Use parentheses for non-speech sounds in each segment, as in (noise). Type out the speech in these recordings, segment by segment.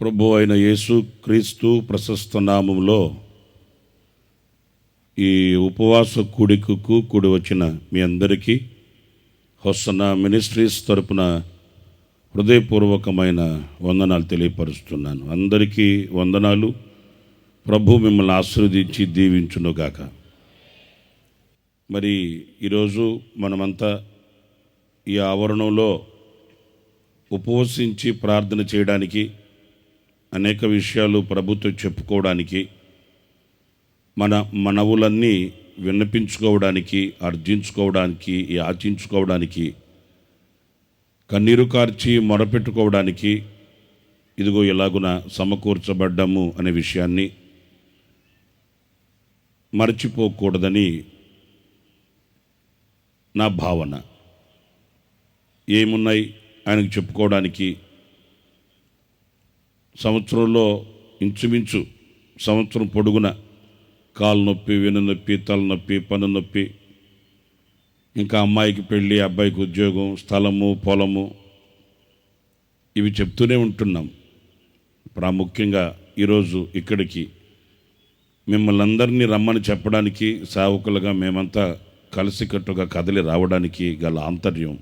ప్రభు అయిన యేసు క్రీస్తు ప్రశస్త నామంలో ఈ ఉపవాస కూడికకు కూడి వచ్చిన మీ అందరికీ హొస్సన మినిస్ట్రీస్ తరపున హృదయపూర్వకమైన వందనాలు తెలియపరుస్తున్నాను. అందరికీ వందనాలు. ప్రభు మిమ్మల్ని ఆశీర్వదించి దీవించునుగాక. మరి ఈరోజు మనమంతా ఈ ఆవరణంలో ఉపవసించి ప్రార్థన చేయడానికి అనేక విషయాలు ప్రభుత్వం చెప్పుకోవడానికి మన మనవులన్నీ విన్నపించుకోవడానికి అర్జించుకోవడానికి యాచించుకోవడానికి కన్నీరు కార్చి మొరపెట్టుకోవడానికి ఇదిగో ఎలాగున సమకూర్చబడ్డాము అనే విషయాన్ని మర్చిపోకూడదని నా భావన. ఏమున్నాయి ఆయనకు చెప్పుకోవడానికి? సంవత్సరంలో ఇంచుమించు సంవత్సరం పొడుగున కాలు నొప్పి వెను నొప్పి తలనొప్పి పన్ను నొప్పి ఇంకా అమ్మాయికి పెళ్ళి అబ్బాయికి ఉద్యోగం స్థలము పొలము ఇవి చెప్తూనే ఉంటున్నాం. ప్రాముఖ్యంగా ఈరోజు ఇక్కడికి మిమ్మల్ని అందరినీ రమ్మని చెప్పడానికి సేవకులుగా మేమంతా కలిసికట్టుగా కదిలి రావడానికి గల ఆంతర్యం.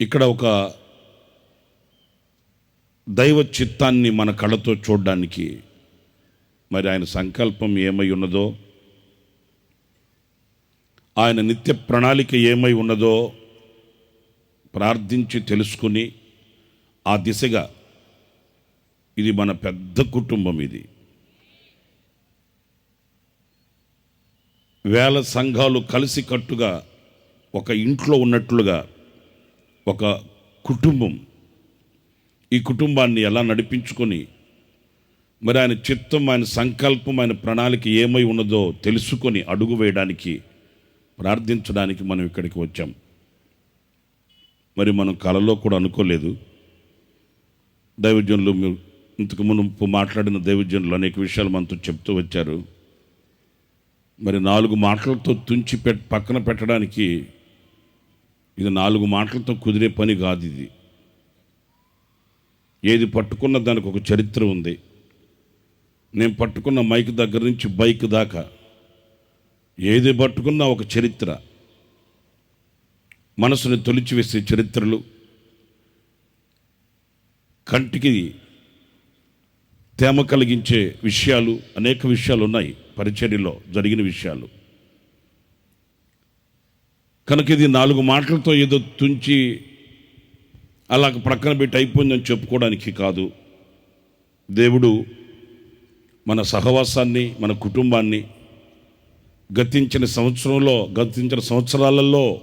ఇక్కడ ఒక దైవ చిత్తాన్ని మన కళ్ళతో చూడడానికి మరి ఆయన సంకల్పం ఏమై ఉన్నదో ఆయన నిత్య ప్రణాళిక ఏమై ఉన్నదో ప్రార్థించి తెలుసుకుని ఆ దిశగా ఇది మన పెద్ద కుటుంబం ఇది. వేల సంఘాలు కలిసికట్టుగా ఒక ఇంట్లో ఉన్నట్లుగా ఒక కుటుంబం ఈ కుటుంబాన్ని ఎలా నడిపించుకొని మరి ఆయన చిత్తం ఆయన సంకల్పం ఆయన ప్రణాళిక ఏమై ఉన్నదో తెలుసుకొని అడుగు వేయడానికి ప్రార్థించడానికి మనం ఇక్కడికి వచ్చాం. మరి మనం కలలో కూడా అనుకోలేదు. దైవజనులు మీరు ఇంతకు మునుపు మాట్లాడిన దైవజనులు అనేక విషయాలు మనతో చెప్తూ వచ్చారు. మరి నాలుగు మాటలతో తుంచి పెట్ పక్కన పెట్టడానికి ఇది నాలుగు మాటలతో కుదిరే పని కాదు ఇది. ఏది పట్టుకున్న దానికి ఒక చరిత్ర ఉంది. నేను పట్టుకున్న మైక్ దగ్గర నుంచి బైక్ దాకా ఏది పట్టుకున్నా ఒక చరిత్ర. మనసుని తొలిచివేసే చరిత్రలు. కంటికి తేమ కలిగించే విషయాలు అనేక విషయాలు ఉన్నాయి. పరిచర్యలో జరిగిన విషయాలు. కనుక ఇది నాలుగు మాటలతో ఏదో తుంచి అలా ప్రక్కన పెట్టి అయిపోయిందని చెప్పుకోవడానికి కాదు. దేవుడు మన సహవాసాన్ని మన కుటుంబాన్ని గతించిన సంవత్సరంలో గతించిన సంవత్సరాలలో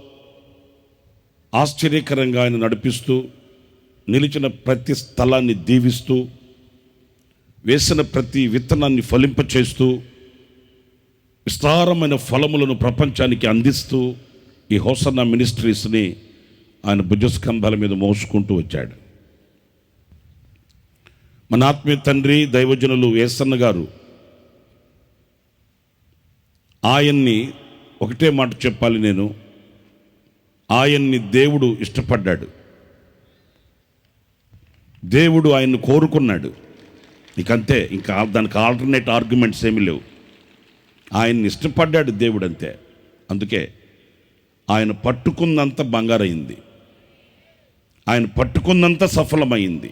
ఆశ్చర్యకరంగా ఆయన నడిపిస్తూ నిలిచిన ప్రతి స్థలాన్ని దీవిస్తూ వేసిన ప్రతి విత్తనాన్ని ఫలింపచేస్తూ విస్తారమైన ఫలములను ప్రపంచానికి అందిస్తూ ఈ హోసన్న మినిస్ట్రీస్ని ఆయన భుజస్కంధాల మీద మోసుకుంటూ వచ్చాడు. మన ఆత్మీయ తండ్రి దైవజనులు వేసన్న గారు ఆయన్ని ఒకటే మాట చెప్పాలి నేను. ఆయన్ని దేవుడు ఇష్టపడ్డాడు. దేవుడు ఆయన్ని కోరుకున్నాడు. ఇకంతే ఇంకా దానికి ఆల్టర్నేట్ ఆర్గ్యుమెంట్స్ ఏమీ లేవు. ఆయన్ని ఇష్టపడ్డాడు దేవుడు అంతే అందుకే ఆయన పట్టుకున్నంత బంగారైంది ఆయన పట్టుకున్నంత సఫలమైంది.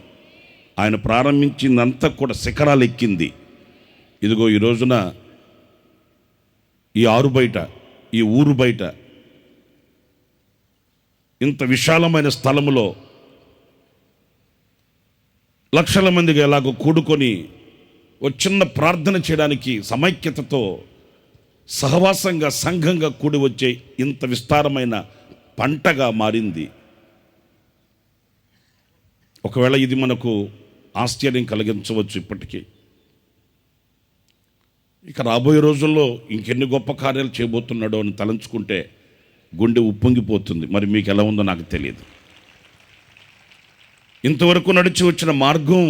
ఆయన ప్రారంభించిందంతా కూడా శిఖరాలు ఎక్కింది. ఇదిగో ఈ రోజున ఈ ఆరు బయట ఈ ఊరు బయట ఇంత విశాలమైన స్థలములో లక్షల మందిగా ఎలాగో కూడుకొని ఒక చిన్న ప్రార్థన చేయడానికి సమైక్యతతో సహవాసంగా సంఘంగా కూడి వచ్చే ఇంత విస్తారమైన పంటగా మారింది. ఒకవేళ ఇది మనకు ఆశ్చర్యం కలిగించవచ్చు ఇప్పటికీ. ఇక రాబోయే రోజుల్లో ఇంకెన్ని గొప్ప కార్యాలు చేయబోతున్నాడో అని తలంచుకుంటే గుండె ఉప్పొంగిపోతుంది. మరి మీకు ఎలా ఉందో నాకు తెలియదు. ఇంతవరకు నడిచి వచ్చిన మార్గం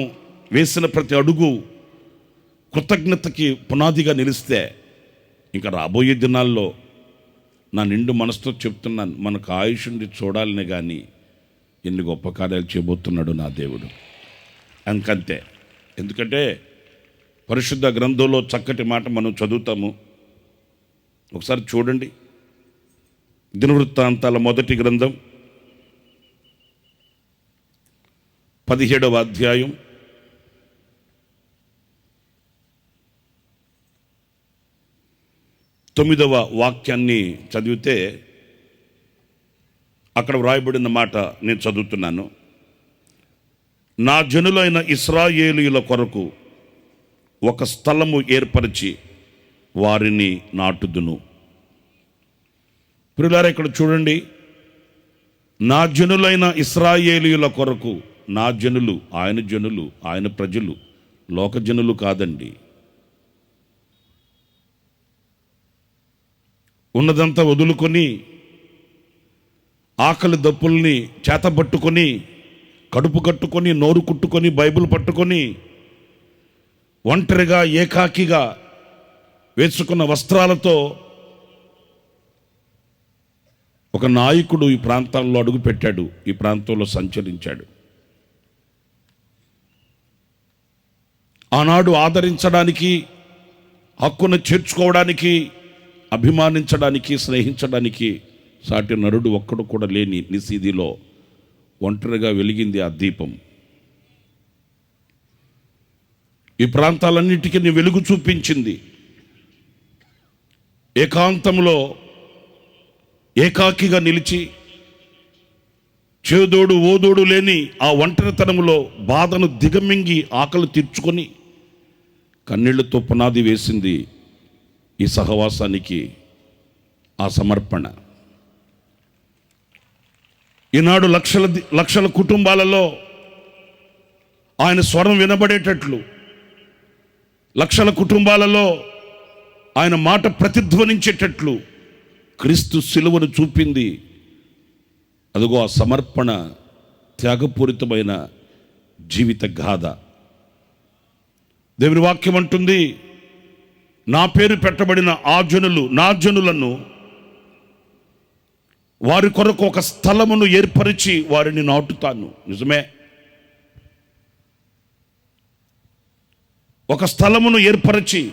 వేసిన ప్రతి అడుగు కృతజ్ఞతకి పునాదిగా నిలిస్తే ఇంకా రాబోయే దినాల్లో నా నిండు మనసుతో చెప్తున్నాను మనకు ఆయుష్ చూడాలని కానీ ఎన్ని గొప్ప కార్యాలు చేయబోతున్నాడు నా దేవుడు. అంకంతే. ఎందుకంటే పరిశుద్ధ గ్రంథంలో చక్కటి మాట మనం చదువుతాము. ఒకసారి చూడండి. దినవృత్తాంతాల మొదటి గ్రంథం పదిహేడవ అధ్యాయం తొమ్మిదవ వాక్యాన్ని చదివితే అక్కడ వ్రాయబడిన మాట నేను చదువుతున్నాను. నా జనులైన ఇస్రాయేలీల కొరకు ఒక స్థలము ఏర్పరిచి వారిని నాటుదును. పిల్లారా ఇక్కడ చూడండి. నా జనులైన ఇస్రాయేలీల కొరకు నా జనులు ఆయన జనులు ఆయన ప్రజలు లోక జనులు కాదండి. ఉన్నదంతా వదులుకొని ఆకలి దప్పుల్ని చేతబట్టుకొని కడుపు కట్టుకొని నోరు కుట్టుకొని బైబిల్ పట్టుకొని ఒంటరిగా ఏకాకిగా వేసుకున్న వస్త్రాలతో ఒక నాయకుడు ఈ ప్రాంతాల్లో అడుగుపెట్టాడు ఈ ప్రాంతంలో సంచరించాడు. ఆనాడు ఆదరించడానికి హక్కును చేర్చుకోవడానికి అభిమానించడానికి స్నేహించడానికి సాటి నరుడు ఒక్కడు కూడా లేని నిసీదిలో ఒంటరిగా వెలిగింది ఆ దీపం. ఈ ప్రాంతాలన్నిటికీ నీ వెలుగు చూపించింది. ఏకాంతంలో ఏకాకిగా నిలిచి చేదోడు ఓదోడు లేని ఆ ఒంటరితనంలో బాధను దిగమింగి ఆకలి తీర్చుకొని కన్నీళ్ళతో పునాది వేసింది ఈ సహవాసానికి ఆ సమర్పణ. ఈనాడు లక్షల లక్షల కుటుంబాలలో ఆయన స్వరం వినబడేటట్లు లక్షల కుటుంబాలలో ఆయన మాట ప్రతిధ్వనించేటట్లు క్రీస్తు శిలువను చూపింది. అదిగో ఆ సమర్పణ త్యాగపూరితమైన జీవిత గాథ. దేవుని వాక్యం అంటుంది నా పేరు పెట్టబడిన ఆ జనులు నా జనులను వారి కొరకు ఒక స్థలమును ఏర్పరిచి వారిని నాటుతాను. నిజమే? ఒక స్థలమును ఏర్పరిచి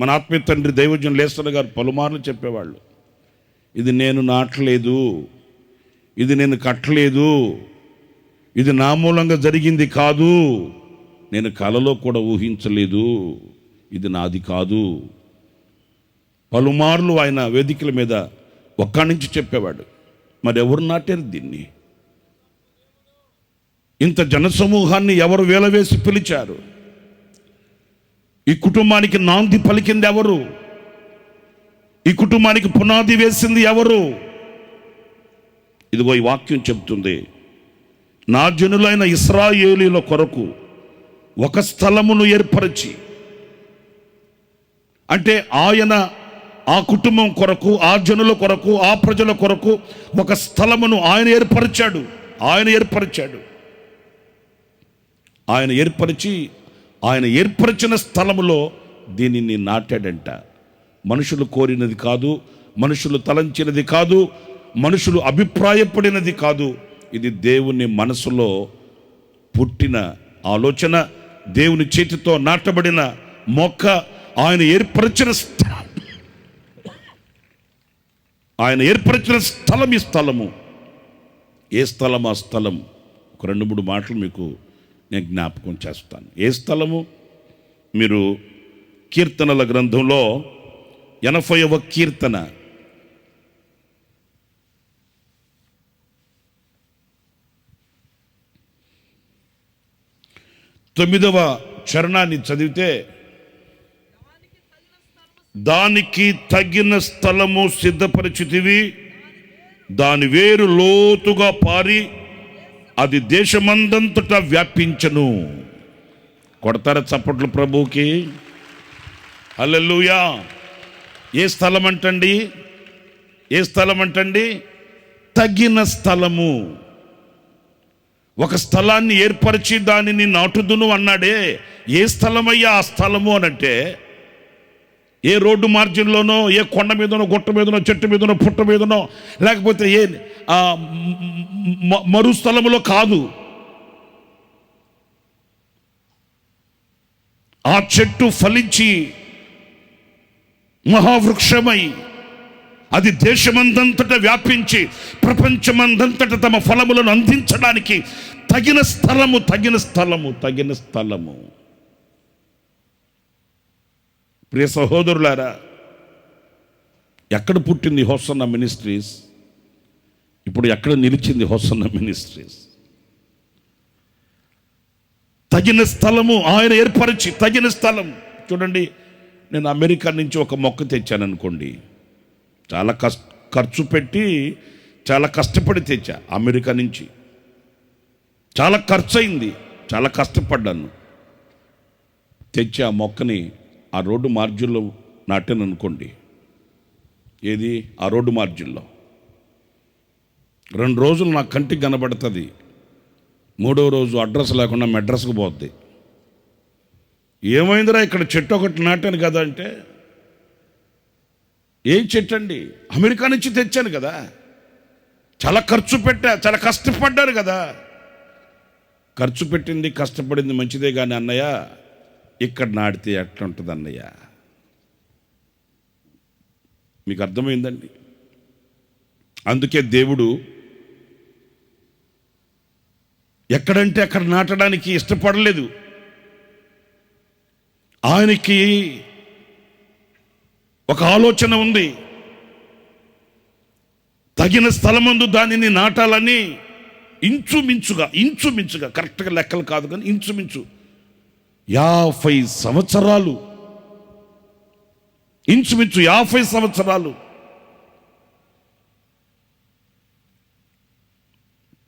మన ఆత్మీయ తండ్రి దైవజన్ లేస్తర్ గారు పలుమార్లు చెప్పేవాళ్ళు. ఇది నేను నాటలేదు. ఇది నేను కట్టలేదు. ఇది నా మూలంగా జరిగింది కాదు. నేను కలలో కూడా ఊహించలేదు. ఇది నాది కాదు. పలుమార్లు ఆయన వేదికల మీద ఒక్కడి నుంచి చెప్పేవాడు మరి ఎవరు నాటారు దీన్ని? ఇంత జనసమూహాన్ని ఎవరు వేలవేసి పిలిచారు? ఈ కుటుంబానికి నాంది పలికింది ఎవరు? ఈ కుటుంబానికి పునాది వేసింది ఎవరు? ఇదిగో ఈ వాక్యం చెబుతుంది నా జనులైన ఇస్రాయేలీల కొరకు ఒక స్థలమును ఏర్పరిచి అంటే ఆయన ఆ కుటుంబం కొరకు ఆ జనుల కొరకు ఆ ప్రజల కొరకు ఒక స్థలమును ఆయన ఏర్పరిచాడు. ఆయన ఏర్పరిచాడు. ఆయన ఏర్పరిచి ఆయన ఏర్పరిచిన స్థలములో దీనిని నాటాడంట. మనుషులు కోరినది కాదు మనుషులు తలంచినది కాదు మనుషులు అభిప్రాయపడినది కాదు. ఇది దేవుని మనసులో పుట్టిన ఆలోచన దేవుని చేతితో నాటబడిన మొక్క ఆయన ఏర్పరిచిన స్థలం. ఆయన ఏర్పరిచిన స్థలం ఈ స్థలము. ఏ స్థలం ఆ స్థలం? ఒక రెండు మూడు మాటలు మీకు నేను జ్ఞాపకం చేస్తాను. ఏ స్థలము? మీరు కీర్తనల గ్రంథంలో ఎనభైవ కీర్తన. తొమ్మిదవ చరణాన్ని చదివితే దానికి తగిన స్థలము సిద్ధపరిచితివి. దాని వేరు లోతుగా పారి అది దేశమందంతటా వ్యాపించను. కొడతారా చప్పట్లు ప్రభువుకి? అల్లెలుయా ఏ స్థలం అంటండి ఏ స్థలం అంటండి తగిన స్థలము. ఒక స్థలాన్ని ఏర్పరిచి దానిని నాటుదును అన్నాడే. ఏ స్థలమయ్యా ఆ స్థలము అనంటే ఏ రోడ్డు మార్జిన్లోనో ఏ కొండ మీదనో గుట్ట మీదనో చెట్టు మీదనో పుట్ట మీదనో లేకపోతే ఏ మరుస్థలములో కాదు. ఆ చెట్టు ఫలించి మహావృక్షమై అది దేశమందంతట వ్యాపించి ప్రపంచమందంతట తమ ఫలములను అందించడానికి తగిన స్థలము తగిన స్థలము తగిన స్థలము. ప్రియ సహోదరులారా ఎక్కడ పుట్టింది హోసన్న మినిస్ట్రీస్? ఇప్పుడు ఎక్కడ నిలిచింది హోసన్న మినిస్ట్రీస్? తగిన స్థలము ఆయన ఏర్పరిచి తగిన స్థలం. చూడండి నేను అమెరికా నుంచి ఒక మొక్క తెచ్చాను అనుకోండి చాలా కష్ట ఖర్చు పెట్టి చాలా కష్టపడి తెచ్చా అమెరికా నుంచి. చాలా ఖర్చు అయింది చాలా కష్టపడ్డాను. తెచ్చి ఆ మొక్కని ఆ రోడ్డు మార్జిన్లో నాటాను అనుకోండి ఏది? ఆ రోడ్డు మార్జిన్లో. రెండు రోజులు నా కంటికి కనబడుతుంది. మూడో రోజు అడ్రస్ లేకుండా మెడ్రస్కి పోద్ది. ఏమైందిరా ఇక్కడ చెట్టు ఒకటి నాటాను కదా అంటే? ఏం చెట్టు అండి? అమెరికా నుంచి తెచ్చాను కదా. చాలా ఖర్చు పెట్టా చాలా కష్టపడ్డారు కదా. ఖర్చు పెట్టింది కష్టపడింది మంచిదే కానీ అన్నయ్య ఇక్కడ నాటితే ఎట్లుంటుంది అన్నయ్య మీకు అర్థమైందండి? అందుకే దేవుడు ఎక్కడంటే అక్కడ నాటడానికి ఇష్టపడలేదు. ఆయనకి ఒక ఆలోచన ఉంది. తగిన స్థలమందు దానిని నాటాలని ఇంచుమించుగా ఇంచుమించుగా కరెక్ట్గా లెక్కలు కాదు కానీ ఇంచుమించు యాభై సంవత్సరాలు. ఇంచుమించు యాభై సంవత్సరాలు.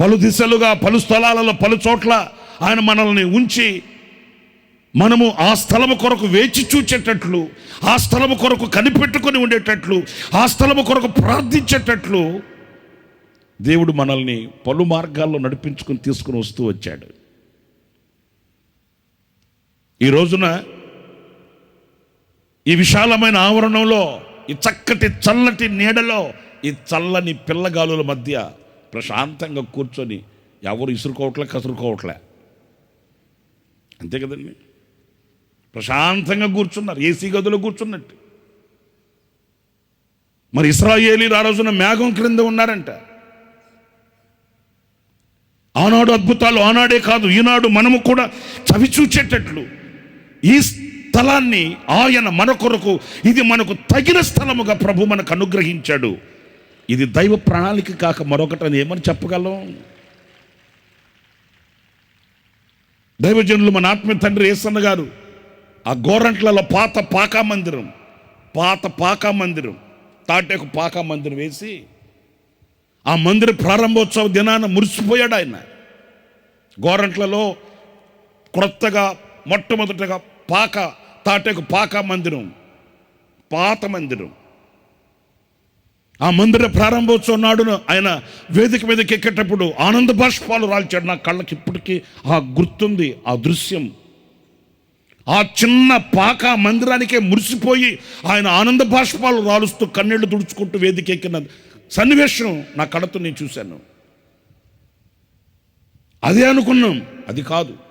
పలు దిశలుగా పలు స్థలాలలో పలు చోట్ల ఆయన మనల్ని ఉంచి మనము ఆ స్థలము కొరకు వేచి చూచేటట్లు ఆ స్థలము కొరకు కనిపెట్టుకొని ఉండేటట్లు ఆ స్థలము కొరకు ప్రార్థించేటట్లు దేవుడు మనల్ని పలు మార్గాల్లో నడిపించుకొని తీసుకుని వస్తూ వచ్చాడు. ఈ రోజున ఈ విశాలమైన ఆవరణంలో ఈ చక్కటి చల్లటి నీడలో ఈ చల్లని పిల్లగాలుల మధ్య ప్రశాంతంగా కూర్చొని ఎవరు ఇసురుకోవట్లే కసురుకోవట్లే. అంతే కదండి? ప్రశాంతంగా కూర్చున్నారు ఏసీ గదిలో కూర్చున్నట్టు. మరి ఇస్రాయేలీలు ఆ రోజున మేఘం క్రింద ఉన్నారంట. ఆనాడు అద్భుతాలు ఆనాడే కాదు ఈనాడు మనము కూడా చవి చూచేటట్లు ఈ స్థలాన్ని ఆయన మన కొరకు ఇది మనకు తగిన స్థలముగా ప్రభు మనకు అనుగ్రహించాడు. ఇది దైవ ప్రణాళిక కాక మరొకటని ఏమని చెప్పగలం? దైవజనులు మన ఆత్మీయ తండ్రి ఏసన్న గారు ఆ గోరంట్లలో పాత పాకా మందిరం పాత పాకా మందిరం తాటేకు పాకా మందిరం వేసి ఆ మందిర ప్రారంభోత్సవ దినాన మురిసిపోయాడు ఆయన. గోరంట్లలో క్రొత్తగా మొట్టమొదటగా పాక తాటేకు పాక మందిరం పాత మందిరం. ఆ మందిర ప్రారంభోత్సవం నాడున ఆయన వేదిక మీదకి ఎక్కేటప్పుడు ఆనంద బాష్పాలు రాల్చాడు. నా కళ్ళకి ఇప్పటికీ ఆ గుర్తుంది ఆ దృశ్యం. ఆ చిన్న పాక మందిరానికే మురిసిపోయి ఆయన ఆనంద బాష్పాలు రాలుస్తూ కన్నీళ్ళు తుడుచుకుంటూ వేదిక ఎక్కిన సన్నివేశం నా కళ్ళతో నేను చూశాను. అదే అనుకున్నాం అది కాదు.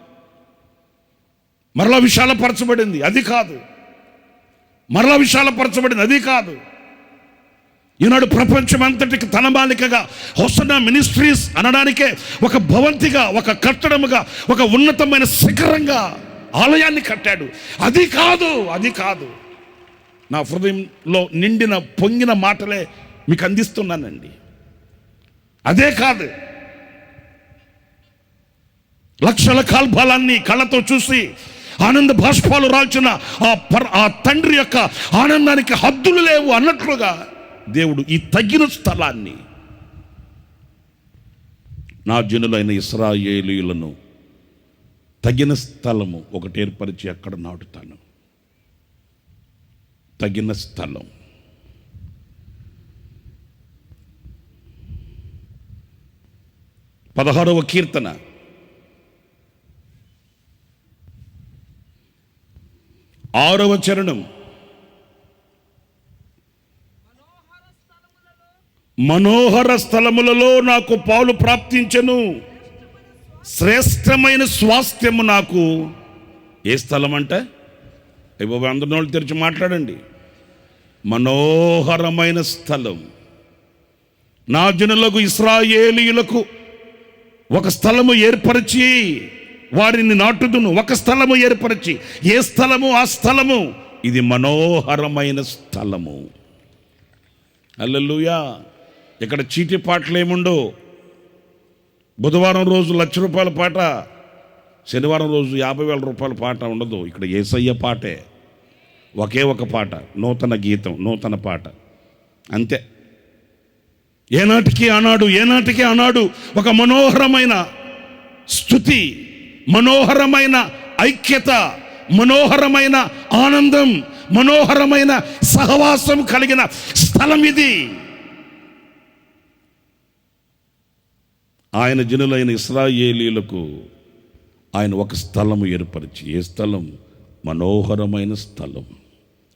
మరలా విశాలపరచబడింది. అది కాదు. మరలా విశాలపరచబడింది. అది కాదు. ఈనాడు ప్రపంచం అంతటికి తన బాలికగా హొసన మినిస్ట్రీస్ అనడానికే ఒక భవంతిగా ఒక కట్టడముగా ఒక ఉన్నతమైన శిఖరంగా ఆలయాన్ని కట్టాడు. అది కాదు. అది కాదు. నా హృదయంలో నిండిన పొంగిన మాటలే మీకు అందిస్తున్నానండి. అదే కాదు. లక్షల కాల్పాలన్నీ కళ్ళతో చూసి ఆనంద బాష్పాలు రాల్చిన ఆ పర్ ఆ తండ్రి యొక్క ఆనందానికి హద్దులు లేవు అన్నట్లుగా దేవుడు ఈ తగిన స్థలాన్ని నా జనులైన ఇస్రాయేలీలను తగిన స్థలము ఒకటి ఏర్పరిచి అక్కడ నాటుతాను? తగిన స్థలం. పదహారవ కీర్తన. ఆరవ చరణం. మనోహర స్థలములలో నాకు పాలు ప్రాప్తించను. శ్రేష్టమైన స్వాస్థ్యము నాకు. ఏ స్థలం అంటే అయ్యి అందరి నోళ్ళు తెరిచి మాట్లాడండి. మనోహరమైన స్థలం. నా జనులకు ఇస్రాయేలీయులకు ఒక స్థలము ఏర్పరిచి వారిని నాటుదును. ఒక స్థలము ఏర్పరిచి ఏ స్థలము? ఆ స్థలము. ఇది మనోహరమైన స్థలము. అల్లెలుయా ఇక్కడ చీటి పాటలు ఏముండో? బుధవారం రోజు లక్ష రూపాయల పాట శనివారం రోజు యాభై వేల రూపాయల పాట ఉండదు. ఇక్కడ ఏసయ్య పాటే. ఒకే ఒక పాట నూతన గీతం నూతన పాట. అంతే. ఏనాటికి ఆనాడు ఏనాటికి ఆనాడు ఒక మనోహరమైన స్థుతి. మనోహరమైన ఐక్యత మనోహరమైన ఆనందం మనోహరమైన సహవాసం కలిగిన స్థలం ఇది. ఆయన జనులైన ఇస్రాయేలీలకు ఆయన ఒక స్థలము ఏర్పరిచి ఏ స్థలం? మనోహరమైన స్థలం.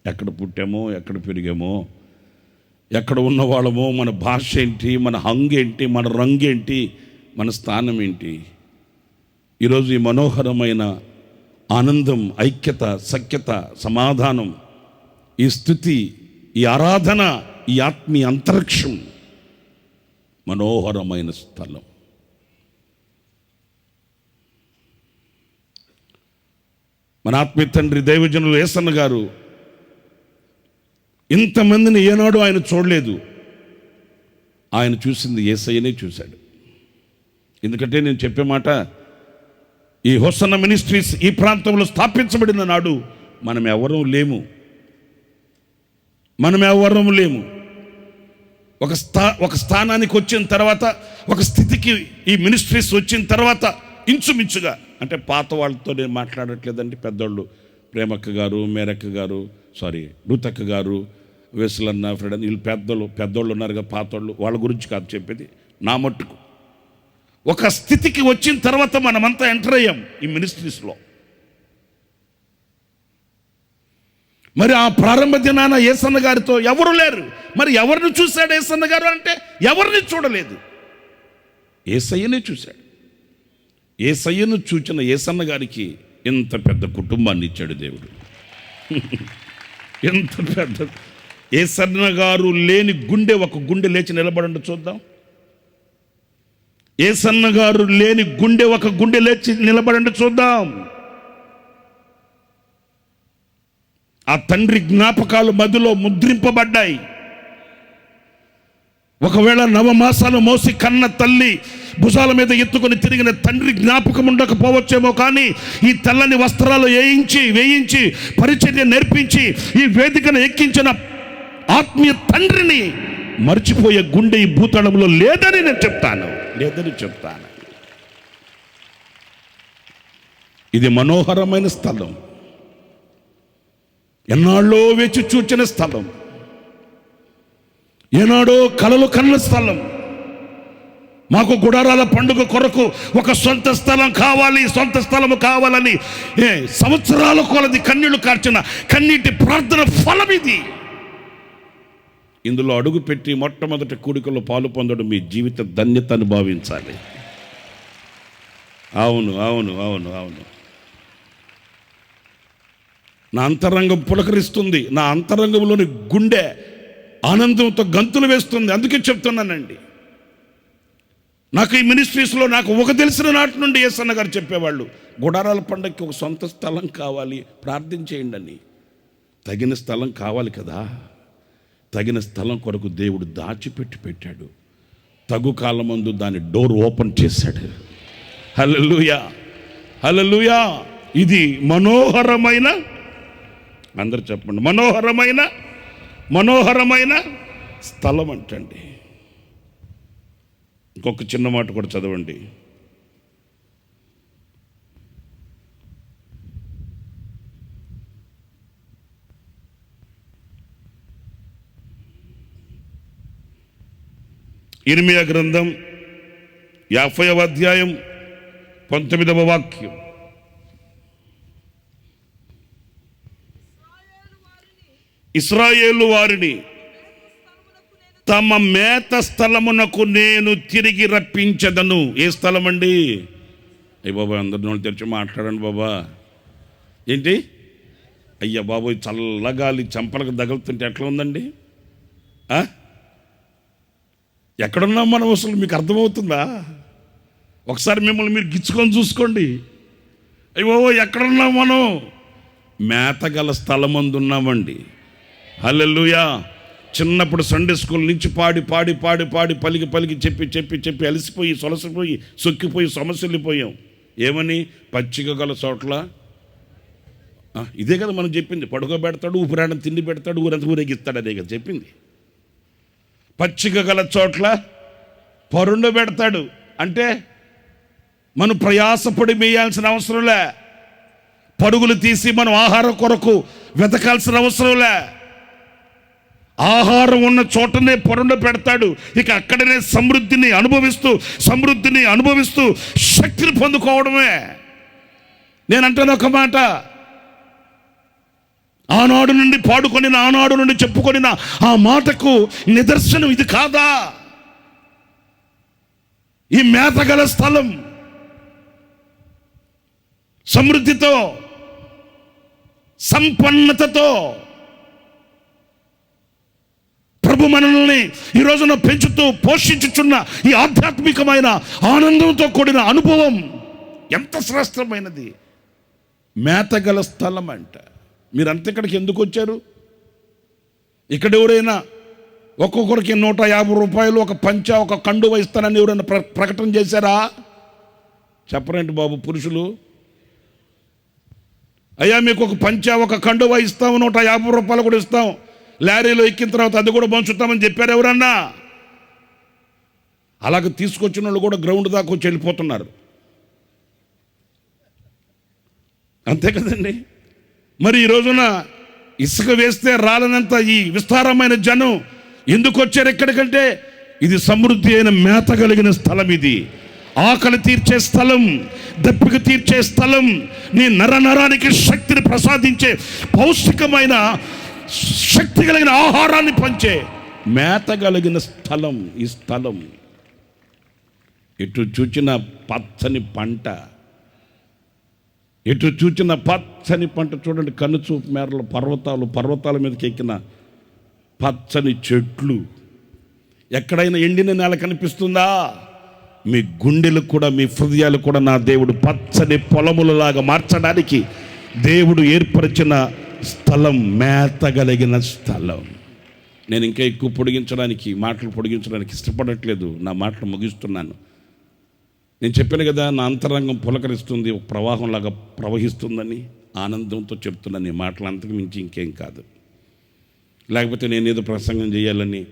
ఎక్కడ పుట్టామో ఎక్కడ పెరిగామో ఎక్కడ ఉన్న వాళ్ళమో మన భాష ఏంటి మన హంగు ఏంటి మన రంగు ఏంటి మన స్థానం ఏంటి? ఈరోజు ఈ మనోహరమైన ఆనందం ఐక్యత సఖ్యత సమాధానం ఈ స్థుతి ఈ ఆరాధన ఈ ఆత్మీయ అంతరిక్షం మనోహరమైన స్థలం. మన ఆత్మీయ తండ్రి దైవజనులు ఏసన్న గారు ఇంతమందిని ఏనాడు ఆయన చూడలేదు. ఆయన చూసింది ఏసయ్యనే చూశాడు. ఎందుకంటే నేను చెప్పే మాట ఈ హొసన్న మినిస్ట్రీస్ ఈ ప్రాంతంలో స్థాపించబడిన నాడు మనం ఎవరూ లేము. మనం ఎవరూ లేము. ఒక స్థా ఒక స్థానానికి వచ్చిన తర్వాత ఒక స్థితికి ఈ మినిస్ట్రీస్ వచ్చిన తర్వాత ఇంచుమించుగా అంటే పాత వాళ్ళతో నేను మాట్లాడట్లేదండి పెద్దోళ్ళు. ప్రేమక్క గారు మేరక్క గారు సారీ రూతక్క గారు వెసులన్న ఫ్రెడ్ వీళ్ళు పెద్దోళ్ళు పెద్దోళ్ళు ఉన్నారుగా పాతోళ్ళు వాళ్ళ గురించి కాదు చెప్పేది. నా మట్టుకు. ఒక స్థితికి వచ్చిన తర్వాత మనమంతా ఎంటర్ అయ్యాం ఈ మినిస్ట్రీస్లో. మరి ఆ ప్రారంభ దినాన ఏసన్న గారితో ఎవరు లేరు? మరి ఎవరిని చూశాడు ఏసన్న గారు అంటే ఎవరిని చూడలేదు? ఏసయ్యనే చూశాడు. ఏసయ్యను చూచిన ఏసన్న గారికి ఎంత పెద్ద కుటుంబాన్ని ఇచ్చాడు దేవుడు. (laughs) ఎంత పెద్ద ఏసన్న గారు లేని గుండె ఒక గుండె లేచి నిలబడండి చూద్దాం. ఏసన్న గారు లేని గుండె ఒక గుండె లేచి నిలబడండి చూద్దాం. ఆ తండ్రి జ్ఞాపకాలు మధ్యలో ముద్రింపబడ్డాయి. ఒకవేళ నవమాసాలు మోసి కన్న తల్లి భుజాల మీద ఎత్తుకొని తిరిగిన తండ్రి జ్ఞాపకం ఉండకపోవచ్చేమో కానీ ఈ తెల్లని వస్త్రాలు వేయించి వేయించి పరిచర్య నేర్పించి ఈ వేదికను ఎక్కించిన ఆత్మీయ తండ్రిని మర్చిపోయే గుండె ఈ భూతళంలో లేదని నేను చెప్తాను. లేదని చెప్తాను. ఇది మనోహరమైన స్థలం. ఎన్నాళ్ళో వేచి చూచిన స్థలం. ఏనాడో కలలు కన్న స్థలం. మాకు గుడారాల పండుగ కొరకు ఒక సొంత స్థలం కావాలి సొంత స్థలము కావాలని ఏ సంవత్సరాల కొలది కన్నీళ్ళు కార్చిన కన్నీటి ప్రార్థన ఫలం ఇది ఇందులో అడుగుపెట్టి మొట్టమొదటి కూడికలో పాలు పొందడం మీ జీవిత ధన్యత భావించాలి అవును అవును అవును అవును. నా అంతరంగం పులకరిస్తుంది నా అంతరంగంలోని గుండె ఆనందంతో గంతులు వేస్తుంది అందుకే చెప్తున్నానండి. నాకు ఈ మినిస్ట్రీస్లో నాకు ఒక తెలిసిన నాటి నుండి ఏసన్న గారు చెప్పేవాళ్ళు గుడారాల పండగకి ఒక సొంత స్థలం కావాలి ప్రార్థన చేయండి అని. తగిన స్థలం కావాలి కదా. తగిన స్థలం కొరకు దేవుడు దాచిపెట్టి పెట్టాడు. తగు కాలమందు దాని డోర్ ఓపెన్ చేశాడు. హలలుయా హలలుయా ఇది మనోహరమైన అందరు చెప్పండి మనోహరమైన మనోహరమైన స్థలం అంటండి. ఇంకొక చిన్న మాట కూడా చదవండి. ఇర్మియా గ్రంథం యాభైవ అధ్యాయం పంతొమ్మిదవ వాక్యం. ఇస్రాయేలు వారిని తమ మేత స్థలమునకు నేను తిరిగి రప్పించదను. ఏ స్థలం అండి అయ్య బాబా అందరి నోళ్ళు తెరిచి మాట్లాడండి బాబా. ఏంటి? అయ్యా బాబోయ్ చల్లగాలి చంపలకు తగులుతుంటే ఎట్లా ఉందండి? ఆ? ఎక్కడున్నాం మనం అసలు? మీకు అర్థమవుతుందా? ఒకసారి మిమ్మల్ని మీరు గిచ్చుకొని చూసుకోండి. అయ్యో ఎక్కడున్నాం మనం? మేతగల స్థలమందు ఉన్నామండి హల్లెలూయా. చిన్నప్పుడు సండే స్కూల్ నుంచి పాడి పాడి పాడి పాడి పలికి పలికి చెప్పి చెప్పి చెప్పి అలసిపోయి సొలసిపోయి సొక్కిపోయి సమస్యలిపోయాం. ఏమని? పచ్చిక గల చోట్ల. ఇదే కదా మనం చెప్పింది. పడుకోబెడతాడు ఊపిరాడని తిండి పెడతాడు ఊరంతా ఊరేగిస్తాడు అదే కదా చెప్పింది. పచ్చిక గల చోట్ల పరుండు పెడతాడు. అంటే మనం ప్రయాసపడి మేయాల్సిన అవసరంలే పరుగులు తీసి మనం ఆహారం కొరకు వెతకాల్సిన అవసరంలే ఆహారం ఉన్న చోటనే పొరండ పెడతాడు. ఇక అక్కడనే సమృద్ధిని అనుభవిస్తూ సమృద్ధిని అనుభవిస్తూ శక్తిని పొందుకోవడమే. నేను అంటాను ఒక మాట ఆనాడు నుండి పాడుకొని ఆనాడు నుండి చెప్పుకొనిన ఆ మాటకు నిదర్శనం ఇది కాదా? ఈ మేతగల స్థలం సమృద్ధితో సంపన్నతతో ప్రభు మనల్ని ఈ రోజున పెంచుతూ పోషించుచున్న ఈ ఆధ్యాత్మికమైన ఆనందంతో కూడిన అనుభవం ఎంత శ్రేష్టమైనది మేతగల స్థలం అంట. మీరంతా ఇక్కడికి ఎందుకు వచ్చారు? ఇక్కడ ఎవరైనా ఒక్కొక్కరికి నూట యాభై రూపాయలు ఒక పంచ ఒక కండువ ఇస్తానని ఎవరైనా ప్ర ప్రకటన చేశారా? చెప్పరేంటి బాబు పురుషులు? అయ్యా మీకు ఒక పంచ ఒక కండువ ఇస్తాము నూట యాభై రూపాయలు కూడా ఇస్తాం. లారీలో ఎక్కిన తర్వాత అది కూడా పంచుతామని చెప్పారు ఎవరన్నా? అలాగే తీసుకొచ్చిన వాళ్ళు కూడా గ్రౌండ్ దాకా వచ్చి వెళ్ళిపోతున్నారు. అంతే కదండి? మరి ఈ రోజున ఇసుక వేస్తే రాలనంత ఈ విస్తారమైన జనం ఎందుకు వచ్చారు ఎక్కడికంటే ఇది సమృద్ధి అయిన మేత కలిగిన స్థలం ఇది. ఆకలి తీర్చే స్థలం దప్పిక తీర్చే స్థలం నీ నర నరానికి శక్తిని ప్రసాదించే పౌష్టికమైన శక్తి కలిగిన ఆహారాన్ని పంచే మేత కలిగిన స్థలం ఈ స్థలం. ఇటు చూచిన పచ్చని పంట. ఎటు చూచిన పచ్చని పంట చూడండి కన్ను చూపు మేరలు పర్వతాలు పర్వతాల మీదకి ఎక్కిన పచ్చని చెట్లు. ఎక్కడైనా ఎండిన నేల కనిపిస్తుందా? మీ గుండెలు కూడా మీ హృదయాలు కూడా నా దేవుడు పచ్చని పొలములలాగా మార్చడానికి దేవుడు ఏర్పరిచిన స్థలం మేతగలిగిన స్థలం. నేను ఇంకా ఎక్కువ పొడిగించడానికి మాటలు పొడిగించడానికి ఇష్టపడట్లేదు. నా మాటలు ముగిస్తున్నాను. నేను చెప్పాను కదా నా అంతరంగం పులకరిస్తుంది ఒక ప్రవాహంలాగా ప్రవహిస్తుందని ఆనందంతో చెప్తున్నాను ఈ మాటలు అంతకు మించి ఇంకేం కాదు. లేకపోతే నేనేదో ప్రసంగం చేయాలని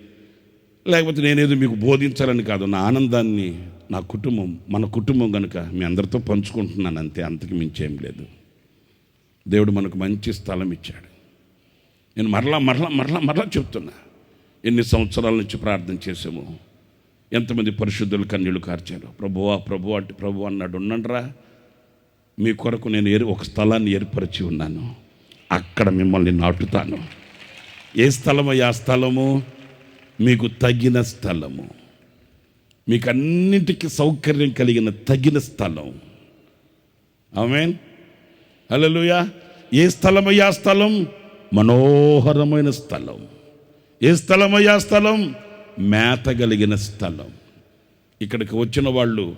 లేకపోతే నేనేదో మీకు బోధించాలని కాదు నా ఆనందాన్ని నా కుటుంబం మన కుటుంబం కనుక మీ అందరితో పంచుకుంటున్నాను అంతే అంతకు మించి ఏం లేదు. దేవుడు మనకు మంచి స్థలం ఇచ్చాడు. నేను మరలా మరలా మరలా మరలా చెప్తున్నా ఎన్ని సంవత్సరాల నుంచి ప్రార్థన చేసాము ఎంతమంది పరిశుద్ధులు కన్నీళ్ళు కార్చారు. ప్రభువా ప్రభు అంటే ప్రభు అన్నాడు ఉండండిరా. మీ కొరకు నేను ఏర్ ఒక స్థలాన్ని ఏర్పరిచి ఉన్నాను. అక్కడ మిమ్మల్ని నాటుతాను. ఏ స్థలము ఆ స్థలము మీకు తగిన స్థలము. మీకు అన్నింటికీ సౌకర్యం కలిగిన తగిన స్థలం. ఆమెన్. హలోయా ఏ స్థలమయ్యా? స్థలం మనోహరమైన స్థలం. ఏ స్థలమయ్యా? స్థలం మేత కలిగిన స్థలం. ఇక్కడికి వచ్చిన వాళ్ళు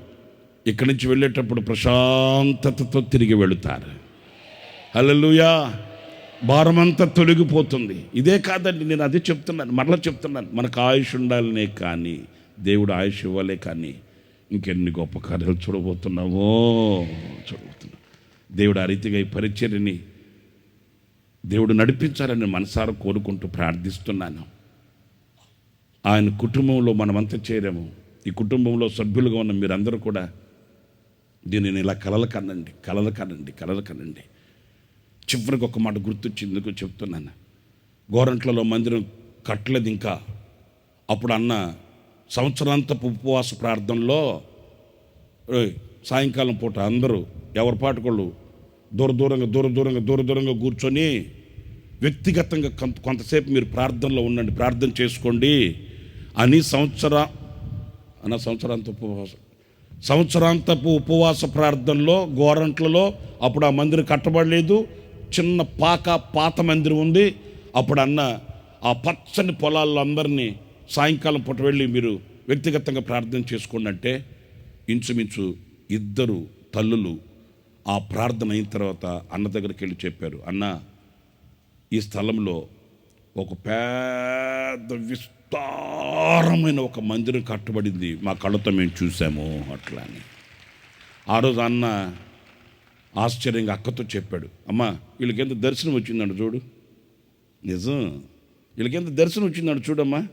ఇక్కడి నుంచి వెళ్ళేటప్పుడు ప్రశాంతతతో తిరిగి వెళుతారు. హలలుయా భారమంతా తొలగిపోతుంది. ఇదే కాదండి నేను అదే చెప్తున్నాను మరలా చెప్తున్నాను. మనకు ఆయుష్ ఉండాలనే కానీ దేవుడు ఆయుష్ ఇవ్వాలి కానీ ఇంకెన్ని గొప్ప కార్యాలు చూడబోతున్నామో చూడబోతున్నాం దేవుడు ఆ రీతిగా ఈ పరిచర్యని దేవుడు నడిపించాలని మనసారా కోరుకుంటూ ప్రార్థిస్తున్నాను. ఆయన కుటుంబంలో మనమంతా చేరాము. ఈ కుటుంబంలో సభ్యులుగా ఉన్న మీరందరూ కూడా దీనిని ఇలా కలలు కనండి కలలు కనండి కలలు కనండి చివరికి ఒక మాట గుర్తొచ్చిందుకు చెప్తున్నాను. గోరంట్లలో మందిరం కట్టలేదు ఇంకా. అప్పుడు అన్న సంవత్సరాంతపు ఉపవాస ప్రార్థనలో సాయంకాలం పూట అందరూ ఎవరి పాటుకోళ్ళు దూర దూరంగా దూర దూరంగా దూర దూరంగా కూర్చొని వ్యక్తిగతంగా కొంత కొంతసేపు మీరు ప్రార్థనలో ఉండండి ప్రార్థన చేసుకోండి. అని సంవత్సర అన్న సంవత్సరాంత ఉపవాసం. సంవత్సరాంతపు ఉపవాస ప్రార్థనలో గోరంట్లలో అప్పుడు ఆ మందిరం కట్టబడలేదు. చిన్న పాక పాత మందిరం ఉంది. అప్పుడు అన్న ఆ పచ్చని పొలాల్లో అందరినీ సాయంకాలం పూట వెళ్ళి మీరు వ్యక్తిగతంగా ప్రార్థన చేసుకోండి అంటే ఇంచుమించు ఇద్దరు తల్లులు ఆ ప్రార్థన అయిన తర్వాత అన్న దగ్గరికి వెళ్ళి చెప్పారు అన్న ఈ స్థలంలో ఒక పెద్ద విస్తారమైన ఒక మందిరం కట్టబడింది. మా కళ్ళతో మేము చూసాము అట్లా అని ఆ రోజు అన్న ఆశ్చర్యంగా అక్కతో చెప్పాడు అమ్మా వీళ్ళకి ఎంత దర్శనం వచ్చిందంట చూడు. నిజం. వీళ్ళకి ఎంత దర్శనం వచ్చిందంట చూడమ్మా.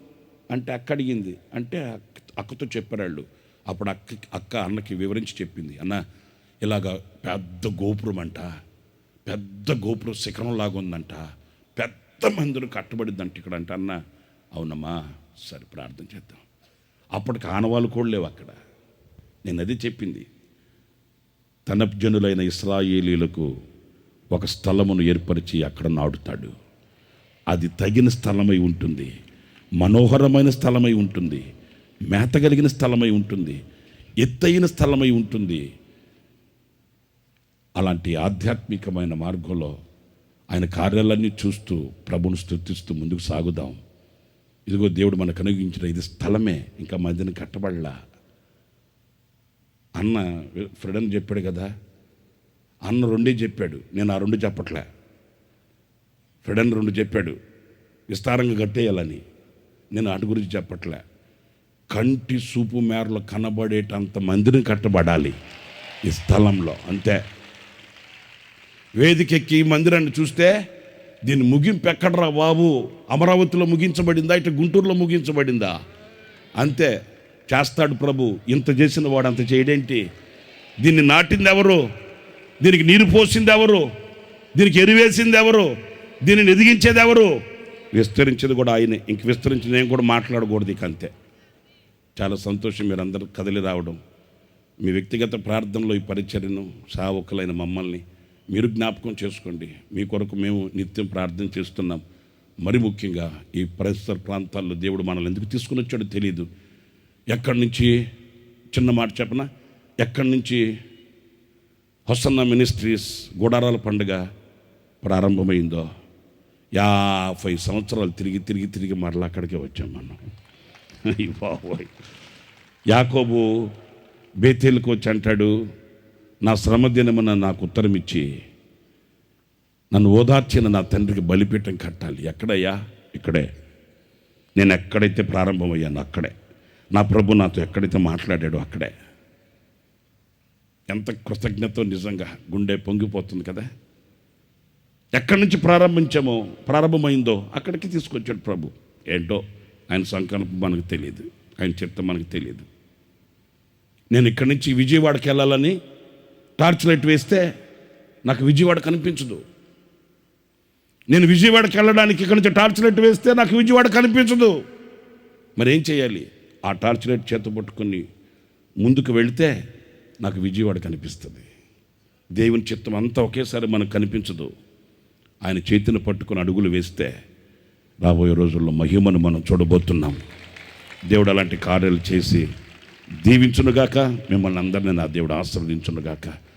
అంటే అక్క అడిగింది. అంటే అక్క- అక్కతో చెప్పారు వాళ్ళు అప్పుడు అక్క అక్క అన్నకి వివరించి చెప్పింది. అన్న ఇలాగ పెద్ద గోపురం అంట. పెద్ద గోపురం శిఖరం లాగా ఉందంట. పెద్ద మందిరం కట్టబడిద్దంట ఇక్కడ అంట అన్న. అవునమ్మా సరే ప్రార్థన చేద్దాం. అప్పటికి ఆనవాళ్ళు కూడా లేవు అక్కడ. నేను అది చెప్పింది. తన జనులైన ఇస్రాయేలీలకు ఒక స్థలమును ఏర్పరిచి అక్కడ నాటుతాడు. అది తగిన స్థలమై ఉంటుంది. మనోహరమైన స్థలమై ఉంటుంది. మేత కలిగిన స్థలమై ఉంటుంది. ఎత్తైన స్థలమై ఉంటుంది. అలాంటి ఆధ్యాత్మికమైన మార్గంలో ఆయన కార్యాలన్నీ చూస్తూ ప్రభును స్థుతిస్తూ ముందుకు సాగుదాం. ఇదిగో దేవుడు మనకు అనుగించిన ఇది స్థలమే ఇంకా మందిని కట్టబడలా. అన్న ఫ్రెడన్ అని చెప్పాడు కదా అన్న రెండే చెప్పాడు నేను ఆ రెండు చెప్పట్లే. ఫ్రెండ్ రెండు చెప్పాడు విస్తారంగా కట్టేయాలని నేను వాటి గురించి చెప్పట్లే. కంటి సూపు మేరలో కనబడేటంత మందిరం కట్టబడాలి ఈ స్థలంలో అంతే. వేదికెక్కి ఈ మందిరాన్ని చూస్తే దీని ముగింపు ఎక్కడరా బాబు? అమరావతిలో ముగించబడిందా? ఇటు గుంటూరులో ముగించబడిందా? అంతే చేస్తాడు ప్రభు. ఇంత చేసిన వాడు అంత చేయడేంటి? దీన్ని నాటింది ఎవరు దీనికి నీరు పోసింది ఎవరు దీనికి ఎరివేసింది ఎవరు దీనిని ఎదిగించేది ఎవరు విస్తరించేది కూడా ఆయనే. ఇంక విస్తరించి నేను కూడా మాట్లాడకూడదు ఇక అంతే. చాలా సంతోషం మీరు అందరూ కదిలి రావడం. మీ వ్యక్తిగత ప్రార్థనలో ఈ పరిచర్యను సావకులైన మమ్మల్ని మీరు జ్ఞాపకం చేసుకోండి. మీ కొరకు మేము నిత్యం ప్రార్థన చేస్తున్నాం. మరి ముఖ్యంగా ఈ పరిసర ప్రాంతాల్లో దేవుడు మనల్ని ఎందుకు తీసుకుని వచ్చాడో తెలియదు ఎక్కడి నుంచి? చిన్న మాట చెప్పన? ఎక్కడి నుంచి? హొసన్న మినిస్ట్రీస్ గుడారాల పండుగ ప్రారంభమైందో యాభై సంవత్సరాలు తిరిగి తిరిగి తిరిగి మరలా అక్కడికే వచ్చాం మనం. బాబోయ్. యాకోబు బేతేలకు వచ్చి అంటాడు నా శ్రమ దినమున నాకు ఉత్తరం ఇచ్చి నన్ను ఓదార్చిన నా తండ్రికి బలిపీఠం కట్టాలి. ఎక్కడయ్యా? ఇక్కడే. నేను ఎక్కడైతే ప్రారంభమయ్యాను అక్కడే. నా ప్రభు నాతో ఎక్కడైతే మాట్లాడాడో అక్కడే. ఎంత కృతజ్ఞత నిజంగా గుండె పొంగిపోతుంది కదా. ఎక్కడి నుంచి ప్రారంభించామో ప్రారంభమైందో అక్కడికి తీసుకొచ్చాడు ప్రభు. ఏంటో? ఆయన సంకల్పం మనకు తెలియదు. ఆయన చెప్తే మనకు తెలియదు. నేను ఇక్కడి నుంచి విజయవాడకి వెళ్ళాలని టార్చ్ లైట్ వేస్తే నాకు విజయవాడ కనిపించదు. నేను విజయవాడకి వెళ్ళడానికి ఇక్కడి నుంచి టార్చ్ లైట్ వేస్తే నాకు విజయవాడ కనిపించదు. మరి ఏం చేయాలి? ఆ టార్చ్ లైట్ చేత పట్టుకొని ముందుకు వెళితే నాకు విజయవాడ కనిపిస్తుంది. దేవుని చిత్తం అంతా ఒకేసారి మనకు కనిపించదు. ఆయన చేతిని పట్టుకుని అడుగులు వేస్తే రాబోయే రోజుల్లో మహిమను మనం చూడబోతున్నాం. దేవుడు అలాంటి కార్యాలు చేసి దీవించునుగాక మిమ్మల్ని అందరినీ నా దేవుడు ఆశీర్వదించునుగాక.